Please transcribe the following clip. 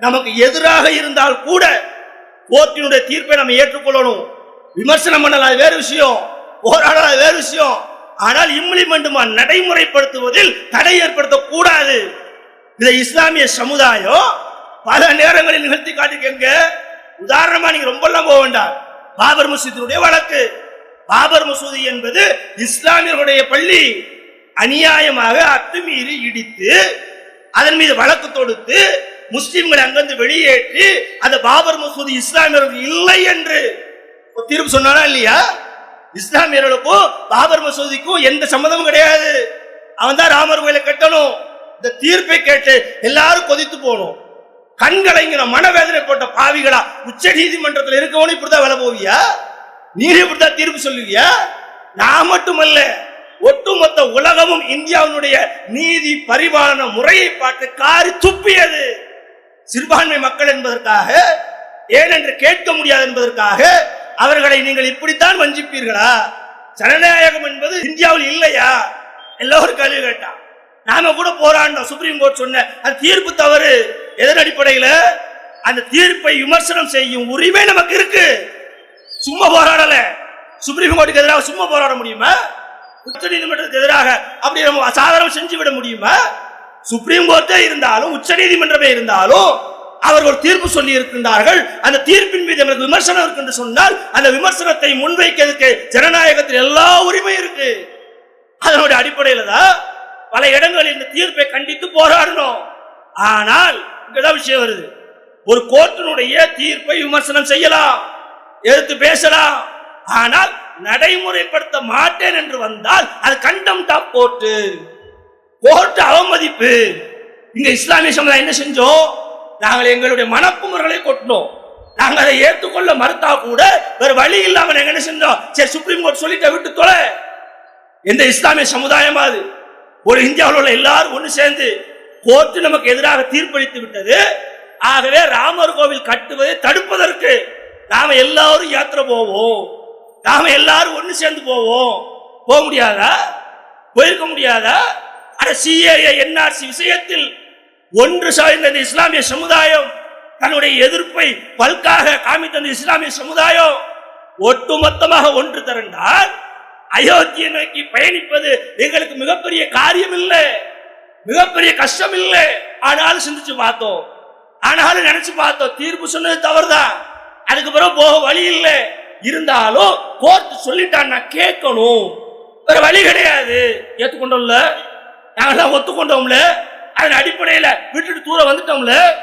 நமக்கு எதிராக இருந்தால் கூட கோர்ட்டினுடைய தீர்ப்பை நம்ம ஏற்றுக்கொள்ளணும். விமர்சனம் பண்ணலாம் அது வேறு விஷயம். போராடலாம் அது வேறு விஷயம். ஆனால் இம்ப்ளிமெண்ட்டுமா நடைமுறைப்படுத்துவதில் தடை ஏற்படுத்தக்கூடாது. இதை இஸ்லாமிய சமுதாயம் பல நேரங்களில் நிகழ்த்தி காட்டிருக்கீங்க உதாரணமா நீங்க ரொம்ப எல்லாம் போக வேண்டாம். பாபர் மசூதியினுடைய வழக்கு. பாபர் மசூதி என்பது இஸ்லாமியர்களுடைய பள்ளி. அநியாயமாக அத்துமீறி இடித்து அதன் மீது வழக்கு தொடுத்து முஸ்லிம்களை அங்கிருந்து வெளியேற்றி அந்த பாபர் மசூதி இஸ்லாமியர்கள் இல்லை என்று. ஒரு தீர்ப்பு சொன்னானா இல்லையா? இஸ்லாமியர்களுக்கும் பாபர் மசூதிக்கும் எந்த சம்மதமும் கிடையாது. அவன் தான் ராமர் கோயிலை கட்டணும். இந்த தீர்ப்பை கேட்டு எல்லாரும் கொதித்து போகணும். கண்களைங்கிற மனவேதனை போட்ட பாவிகளா உச்ச நீதிமன்றத்தில் இருக்கவனும் இப்படிதான் வேலை போவியா? நீர் இப்படிதான் தீர்ப்பு சொல்லுவியா? நான் மட்டுமல்ல ஒட்டுமொத்த உலகமும் இந்தியாவினுடைய நீதி பரிபாலன முறையை பார்த்து காரி துப்பியது. சிறுபான்மை மக்கள் என்பதற்காக ஏனென்று கேட்க முடியாது என்பதற்காக அவர்களை நீங்கள் இப்படித்தான் வஞ்சிப்பீர்களா? ஜனநாயகம் என்பது இந்தியாவில் இல்லையா? எல்லோரும் கேள்வி கேட்டான். நாம கூட போராடினோம் சுப்ரீம் கோர்ட் சொன்ன அந்த தீர்ப்பு தவறு. எதன் அடிப்படையில்? அந்த தீர்ப்பை விமர்சனம் செய்யும் உரிமை நமக்கு இருக்கு. சும்மா போராடல. சுப்ரீம் கோர்ட்டுக்கு எதிராக சும்மா போராட முடியுமா? உச்ச நீதிமன்றத்துக்கு எதிராக அப்படி நம்ம சாதாரணம் செஞ்சு விட முடியுமா? சுப்ரீம் கோர்ட்டே இருந்தாலும் உச்ச நீதிமன்றமே இருந்தாலும் அவர் ஒரு தீர்ப்பு சொல்லி இருக்கின்றார்கள் அந்த தீர்ப்பின் மீது எங்களுக்கு விமர்சனம் இருக்கு என்று சொன்னால் அந்த விமர்சனத்தை முன்வைக்கிறதுக்கு ஜனநாயகத்தில் எல்லா உரிமையும் இருக்கு. அதனுடைய அடிப்படையில தான் பல இடங்களில் இந்த தீர்ப்பை கண்டித்து போராடணும். ஆனால் இங்கதான் விஷயம் வருது. ஒரு கோர்ட்டினுடைய தீர்ப்பை விமர்சனம் செய்யலாம் எடுத்து பேசலாம். ஆனால் நடைமுறைப்படுத்த மாட்டேன் என்று வந்தால் அது கண்டம் டாப் கோர்ட்டு கோர்ட்டு பாதிப்பு. இங்க இஸ்லாமிய சமுதாயம் என்ன செஞ்சோம் நாங்கள் எங்களுடைய மனக்குமுறைகளை கொட்டினோம். நாங்கள் அதை ஏற்றுக்கொள்ள மறுத்தா கூட வேற வழி இல்லாம நாங்க என்ன செஞ்சோம்? சரி சுப்ரீம் கோர்ட் சொல்லிட்ட விட்டு தொலை. எந்த இஸ்லாமிய சமுதாயம் அது? ஒரு இந்தியாவில் உள்ள எல்லாரும் ஒன்று சேர்ந்து கோர்ட்டு நமக்கு எதிராக தீர்ப்பளித்து விட்டது. ஆகவே ராமர் கோவில் கட்டுவதை தடுப்பதற்கு நாம எல்லாரும் யாத்திரை போவோம். நாம எல்லாரும் ஒன்று சேர்ந்து போவோம். போக முடியாதா? போயிருக்க முடியாதா? சிஏஏ என்ஆர்சி விஷயத்தில் ஒன்று சாய்ந்த இந்த இஸ்லாமிய சமுதாயம் தன்னுடைய எதிர்ப்பை பல்காக காமித்த இந்த இஸ்லாமிய சமுதாயம் ஒட்டுமொத்தமாக ஒன்று திரண்டால் அயோத்தியை நோக்கி பயணிப்பது எங்களுக்கு மிகப்பெரிய காரியம் இல்லை மிகப்பெரிய கஷ்டம் இல்லை ஆனாலும் சிந்திச்சு பார்த்தோம். ஆனாலும் நினைச்சு பார்த்தோம் தீர்ப்பு சொன்னது தவறுதான். அதுக்கு பிறகு போக வழி இல்லை. இருந்தாலும் கோர்ட் சொல்லிட்டான் நான் கேட்கணும். வேற வழி கிடையாது. ஏத்துக்கொண்டோம்ல? நாங்கெல்லாம் ஒத்துக்கொண்டோம்ல. அதன் அடிப்படையில் விட்டுட்டு தூரம் வந்துட்டோம்ல.